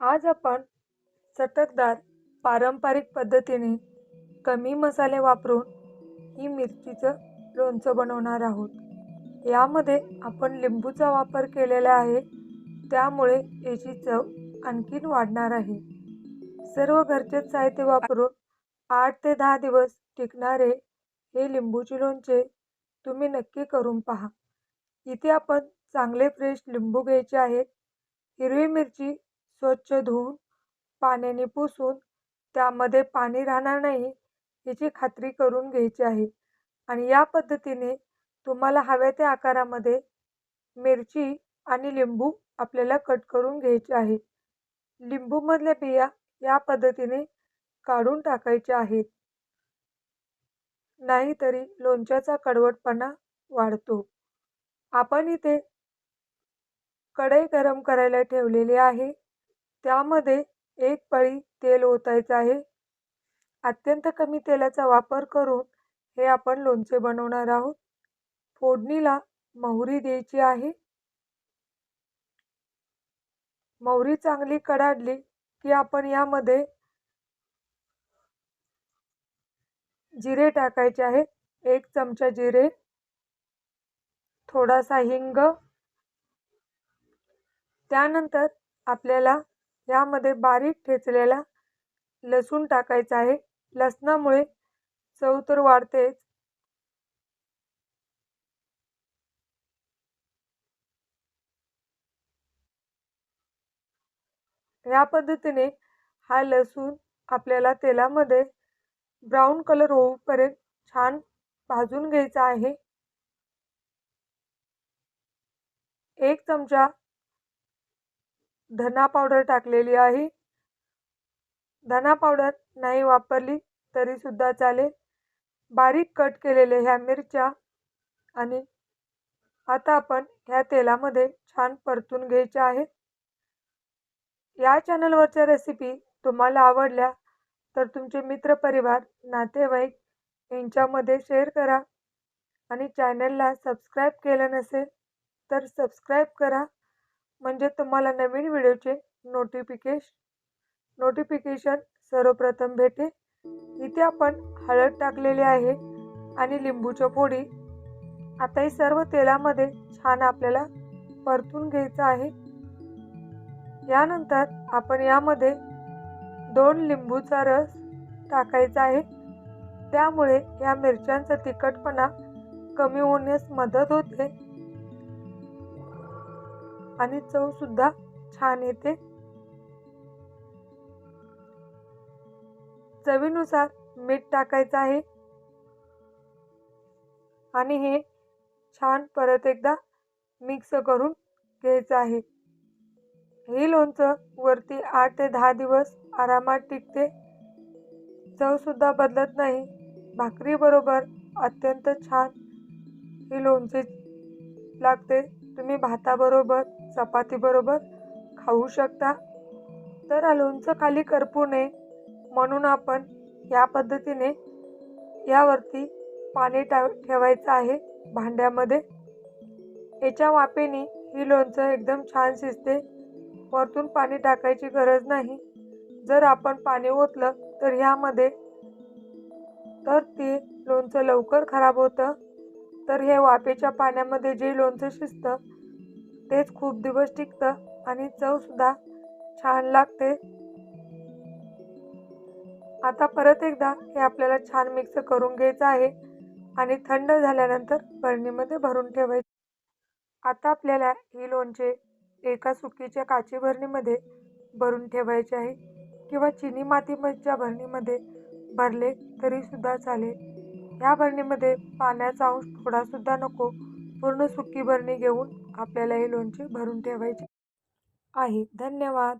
आज आपण चटकदार पारंपरिक पद्धतीने कमी मसाले वापरून ही मिरचीचं लोणचं बनवणार आहोत. यामध्ये आपण लिंबूचा वापर केलेला आहे त्यामुळे याची चव आणखीन वाढणार आहे. सर्व घरचेच साहित्य वापरून आठ ते दहा दिवस टिकणारे हे लिंबूचे लोणचे तुम्ही नक्की करून पहा. इथे आपण चांगले फ्रेश लिंबू घ्यायचे आहेत. हिरवी मिरची स्वच्छ धुवून पाण्याने पुसून त्यामध्ये पाणी राहणार नाही याची खात्री करून घ्यायची आहे. आणि या पद्धतीने तुम्हाला हव्या त्या आकारामध्ये मिरची आणि लिंबू आपल्याला कट करून घ्यायचे आहे. लिंबूमधल्या बिया या पद्धतीने काढून टाकायच्या आहेत. नाहीतरी लोणच्याचा कडवटपणा वाढतो. आपण इथे कढई गरम करायला ठेवलेली आहे. त्यामध्ये एक पळी तेल ओतायचं आहे. अत्यंत कमी तेलाचा वापर करून हे आपण लोणचे बनवणार आहोत. फोडणीला मोहरी द्यायची आहे. मोहरी चांगली कडाडली की आपण यामध्ये जिरे टाकायचे आहेत एक चमचा जिरे थोडासा हिंग. त्यानंतर आपल्याला यामध्ये बारीक ठेचलेला लसूण टाकायचा आहे. लसणामुळे चव तर वाढतेच या पद्धतीने हा लसूण आपल्याला तेलामध्ये ब्राऊन कलर होऊपर्यंत छान भाजून घ्यायचा आहे. एक चमचा धना पावडर टाकलेली आहे. धना पावडर नाही वापरली तरी सुद्धा चालेल. बारीक कट केलेले ह्या मिरच्या आणि आता आपण ह्या तेलामध्ये छान परतून घ्यायच्या आहेत. या चॅनलवरच्या रेसिपी तुम्हाला आवडल्या तर तुमचे मित्रपरिवार नातेवाईक यांच्यामध्ये शेअर करा. आणि चॅनलला सबस्क्राईब केलं नसेल तर सबस्क्राईब करा. म्हणजे तुम्हाला नवीन व्हिडिओचे नोटिफिकेश नोटिफिकेशन सर्वप्रथम भेटे. इथे आपण हळद टाकलेली आहे आणि लिंबूच्या पोडी आता ही सर्व तेलामध्ये छान आपल्याला परतून घ्यायचं आहे. यानंतर आपण यामध्ये दोन लिंबूचा रस टाकायचा आहे. त्यामुळे या मिरच्यांचा तिखटपणा कमी होण्यास मदत होते. आणि चव सुद्धा छान येते. चवीनुसार मीठ टाकायचं आहे. आणि हे छान परत एकदा मिक्स करून घ्यायचं आहे. हे लोणचं वरती आठ ते दहा दिवस आरामात टिकते. चवसुद्धा बदलत नाही. भाकरीबरोबर अत्यंत छान हे लोणचे लागते. तुम्ही भाताबरोबर चपातीबरोबर खाऊ शकता. तर लोणचं खाली करपू नये. म्हणून आपण या पद्धतीने यावरती पाणी टा ठेवायचं आहे भांड्यामध्ये. याच्या वापेने ही लोणचं एकदम छान शिजते. वरतून पाणी टाकायची गरज नाही. जर आपण पाणी ओतलं तर ह्यामध्ये तर ते लोणचं लवकर खराब होतं. तर हे वाफेच्या पाण्यामध्ये जे लोणचं शिजतं तेच खूप दिवस टिकतं आणि चवसुद्धा छान लागते. आता परत एकदा हे आपल्याला छान मिक्स करून घ्यायचं आहे आणि थंड झाल्यानंतर बरणीमध्ये भरून ठेवायचं. आता आपल्याला ही लोणचे एका सुकीच्या काची भरणीमध्ये भरून ठेवायचे आहे किंवा चिनी मातीच्या भरणीमध्ये भरले तरीसुद्धा चालेल. ह्या भरणीमध्ये पाण्याचा अंश थोडासुद्धा नको. पूर्ण सुकी भरणी घेऊन आपल्याला हे लोणचे भरून ठेवायचे आहे. धन्यवाद.